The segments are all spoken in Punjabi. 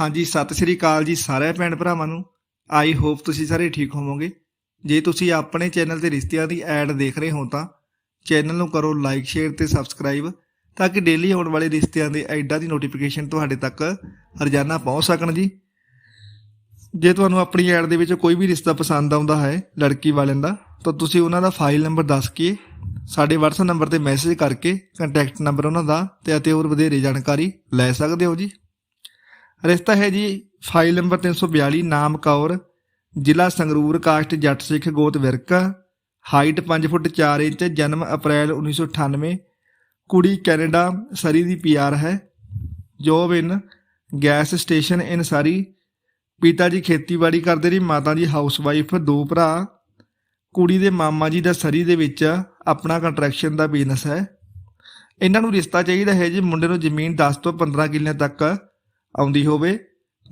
ਹਾਂਜੀ, ਸਤਿ ਸ੍ਰੀ ਅਕਾਲ ਜੀ ਸਾਰੇ ਭੈਣ ਭਰਾਵਾਂ ਨੂੰ। ਆਈ ਹੋਪ ਤੁਸੀਂ ਸਾਰੇ ਠੀਕ ਹੋਵੋਗੇ। ਜੇ ਤੁਸੀਂ ਆਪਣੇ ਚੈਨਲ ਤੇ ਰਿਸ਼ਤਿਆਂ ਦੀ ਐਡ ਦੇਖ ਰਹੇ ਹੋ ਤਾਂ ਚੈਨਲ ਨੂੰ ਕਰੋ ਲਾਈਕ, ਸ਼ੇਅਰ ਤੇ ਸਬਸਕ੍ਰਾਈਬ ਤਾਂ ਕਿ ਡੇਲੀ ਆਉਣ ਵਾਲੇ ਰਿਸ਼ਤਿਆਂ ਦੇ ਐਡਾਂ ਦੀ ਨੋਟੀਫਿਕੇਸ਼ਨ ਤੁਹਾਡੇ ਤੱਕ ਰੋਜ਼ਾਨਾ ਪਹੁੰਚ ਸਕਣ ਜੀ। ਜੇ ਤੁਹਾਨੂੰ ਆਪਣੀ ਐਡ ਦੇ ਵਿੱਚ ਕੋਈ ਵੀ ਰਿਸ਼ਤਾ ਪਸੰਦ ਆਉਂਦਾ ਹੈ ਲੜਕੀ ਵਾਲਿਆਂ ਦਾ, ਤਾਂ ਤੁਸੀਂ ਉਹਨਾਂ ਦਾ ਫਾਈਲ ਨੰਬਰ ਦੱਸ ਕੇ ਸਾਡੇ WhatsApp ਨੰਬਰ ਤੇ ਮੈਸੇਜ ਕਰਕੇ ਕੰਟੈਕਟ ਨੰਬਰ ਉਹਨਾਂ ਦਾ ਤੇ ਅਤੇ ਹੋਰ ਵਧੇਰੇ ਜਾਣਕਾਰੀ ਲੈ ਸਕਦੇ ਹੋ ਜੀ। ਰਿਸ਼ਤਾ ਹੈ ਜੀ ਫਾਈਲ ਨੰਬਰ 342 ਨਾਮ ਕੌਰ ਜ਼ਿਲ੍ਹਾ ਸੰਗਰੂਰ, ਕਾਸਟ ਜੱਟ ਸਿੱਖ ਗੋਤ ਵਿਰਕਾ, ਹਾਈਟ 5 ਫੁੱਟ 4 ਇੰਚ, ਜਨਮ ਅਪ੍ਰੈਲ 1998 ਕੁੜੀ ਕੈਨੇਡਾ, ਸਰੀ ਦੀ ਪੀਆਰ ਹੈ। Job in, gas station in Surrey. ਪਿਤਾ ਜੀ ਖੇਤੀਬਾੜੀ ਕਰਦੇ ਨੇ, ਮਾਤਾ ਜੀ ਹਾਊਸਵਾਈਫ, ਦੋ ਭਰਾ। ਕੁੜੀ ਦੇ ਮਾਮਾ ਜੀ ਦਾ ਸਰੀ ਦੇ ਵਿੱਚ ਆਪਣਾ ਕੰਟਰੈਕਸ਼ਨ ਦਾ ਬਿਜ਼ਨਸ ਹੈ। ਇਹਨਾਂ ਨੂੰ ਰਿਸ਼ਤਾ ਚਾਹੀਦਾ ਹੈ ਜੀ, ਮੁੰਡੇ ਨੂੰ ਜ਼ਮੀਨ 10 ਤੋਂ 15 ਕਿੱਲੇ ਤੱਕ। ਆਉਂਦੀ ਹੋਵੇ,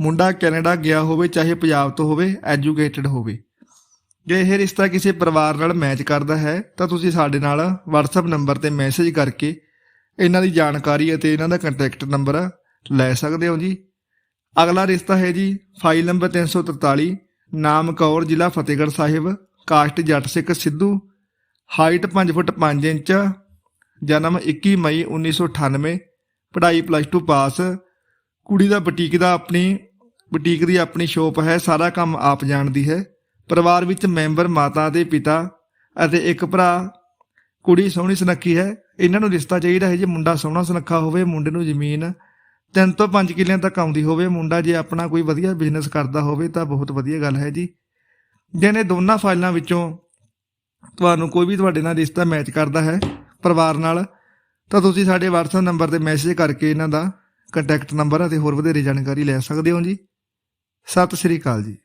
ਮੁੰਡਾ ਕੈਨੇਡਾ ਗਿਆ ਹੋਵੇ, ਚਾਹੇ ਪੰਜਾਬ ਤੋਂ ਹੋਵੇ, ਐਜੂਕੇਟਿਡ ਹੋਵੇ। ਜੇ ਇਹ ਰਿਸ਼ਤਾ ਕਿਸੇ ਪਰਿਵਾਰ ਨਾਲ ਮੈਚ ਕਰਦਾ ਹੈ, ਤਾਂ ਤੁਸੀਂ ਸਾਡੇ ਨਾਲ WhatsApp ਨੰਬਰ ਤੇ ਮੈਸੇਜ ਕਰਕੇ ਇਹਨਾਂ ਦੀ ਜਾਣਕਾਰੀ ਅਤੇ ਇਹਨਾਂ ਦਾ ਕੰਟੈਕਟ ਨੰਬਰ ਲੈ ਸਕਦੇ ਹੋ ਜੀ। ਅਗਲਾ ਰਿਸ਼ਤਾ ਹੈ ਜੀ ਫਾਈਲ ਨੰਬਰ 343 ਨਾਮ ਕੌਰ, ਜ਼ਿਲ੍ਹਾ Fatehgarh Sahib, caste Jatt Sikh Sidhu height 5 foot 5 inch, ਜਨਮ 21 ਮਈ 1998 ਪੜ੍ਹਾਈ ਪਲੱਸ 2 ਪਾਸ ਕੁੜੀ ਦਾ ਬੁਟੀਕ ਦਾ ਆਪਣੀ, ਬੁਟੀਕ ਦੀ ਆਪਣੀ ਸ਼ੋਪ ਹੈ, ਸਾਰਾ ਕੰਮ ਆਪ ਜਾਣਦੀ ਹੈ। ਪਰਿਵਾਰ ਵਿੱਚ ਮੈਂਬਰ ਮਾਤਾ ਦੇ ਪਿਤਾ ਅਤੇ ਇੱਕ ਭਰਾ, ਕੁੜੀ ਸੋਹਣੀ ਸੁਨੱਖੀ ਹੈ। ਇਹਨਾਂ ਨੂੰ ਰਿਸ਼ਤਾ ਚਾਹੀਦਾ ਹੈ ਜੇ ਮੁੰਡਾ ਸੋਹਣਾ ਸੁਨੱਖਾ ਹੋਵੇ, ਮੁੰਡੇ ਨੂੰ ਜ਼ਮੀਨ ਤਿੰਨ ਤੋਂ ਪੰਜ ਕਿੱਲਿਆਂ ਤੱਕ ਆਉਂਦੀ ਹੋਵੇ, ਮੁੰਡਾ ਜੇ ਆਪਣਾ ਕੋਈ ਵਧੀਆ ਬਿਜ਼ਨਸ ਕਰਦਾ ਹੋਵੇ ਤਾਂ ਬਹੁਤ ਵਧੀਆ ਗੱਲ ਹੈ ਜੀ। ਜਿਹਨੇ ਦੋਨਾਂ ਫਾਈਲਾਂ ਵਿੱਚੋਂ ਤੁਹਾਨੂੰ ਕੋਈ ਵੀ ਤੁਹਾਡੇ ਨਾਲ ਰਿਸ਼ਤਾ ਮੈਚ ਕਰਦਾ ਹੈ ਪਰਿਵਾਰ ਨਾਲ, ਤਾਂ ਤੁਸੀਂ ਸਾਡੇ WhatsApp ਨੰਬਰ ਤੇ ਮੈਸੇਜ ਕਰਕੇ ਇਹਨਾਂ ਦਾ ਕੰਟੈਕਟ ਨੰਬਰ ਅਤੇ ਹੋਰ ਵਧੇਰੇ ਜਾਣਕਾਰੀ ਲੈ ਸਕਦੇ ਹੋ ਜੀ। ਸਤਿ ਸ੍ਰੀ ਅਕਾਲ ਜੀ।